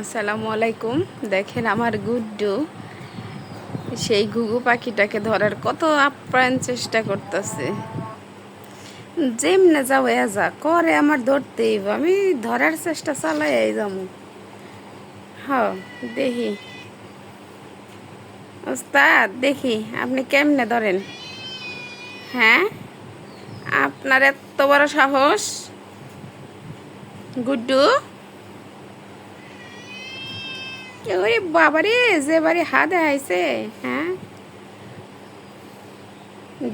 আসসালামু আলাইকুম। দেখেন আমার গুড্ডু, সেই ঘুঘু পাখিটাকে ধরার কত আপ্রাণ চেষ্টা করতেছে। যেমনে যাও এ যা করে আমার ধরতেই আমি ধরার চেষ্টা চালাই যাব হ দেখি। ওস্তাদ, দেখি, আপনি কেমনে ধরেন? হ্যাঁ? আপনার এত বড় সাহস? গুড্ডু? ওরে বাবারে, যে বাড়ি হাত আইছে হ্যাঁ?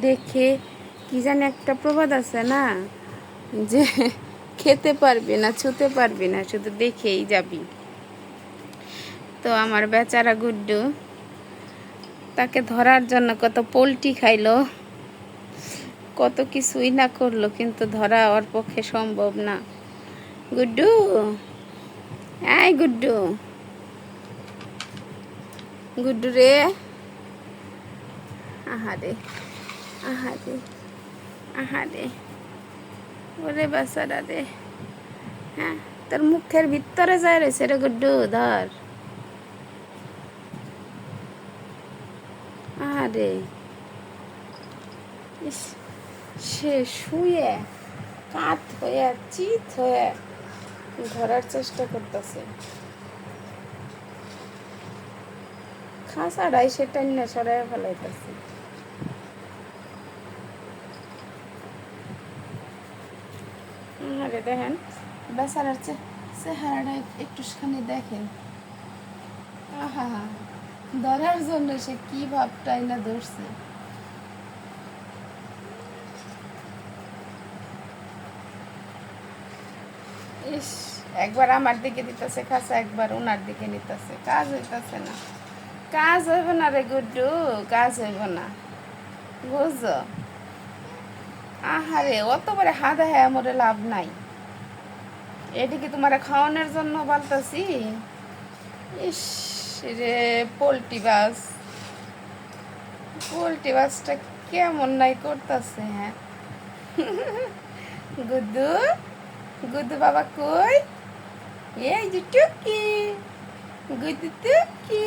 দেখে কি জানি একটা প্রবাদ আছে না? যে খেতে পারবি না, ছুতে পারবি না, শুধু দেখেই যাবি। তো আমার বেচারা গুড্ডু, তাকে ধরার জন্য কত পোলট্রি খাইলো, কত কিছুই না করল, কিন্তু ধরা ওর পক্ষে সম্ভব না। গুড্ডু, এই গুড্ডু। গুড্ডু রে আহারে আহারে আহারে ওরে বাসারা রে হ্যাঁ তোর মুখের ভিতরে যায় রয়েছে রে গুড্ডু ধর ইস, সে শুয়ে কাত হয়ে চিত হয়ে ধরার চেষ্টা করতেছে খাসাটাই সেটা নিয়ে সরাই ফেলাইতেছে। আরে দেখেন, বেচারার চেহারাটা একটুখানি দেখেন। আহা, ধরার জন্য সে কি ভাবটাই না ধরছে। ইস, একবার আমার দিকে দিতেছে, খাসা একবার ওনার দিকে নিতেছে, কাজ হইতেছে না। কাজ হইব না রে গুড্ডু, কাজ হইব না। বুঝছ? আহারে, অত বড় হাতে হ্যাঁ মরে লাভ নাই। এদিকে তোমার খাওয়ানোর জন্য বলতেছি ইস রে, পোলট্রি বাস। পোলট্রি বাসটা কেমন নাই করতেছে হ্যাঁ? গুদ্দু গুদ্দু বাবা কই? এই যে টুকি গুদ্দু টুকি।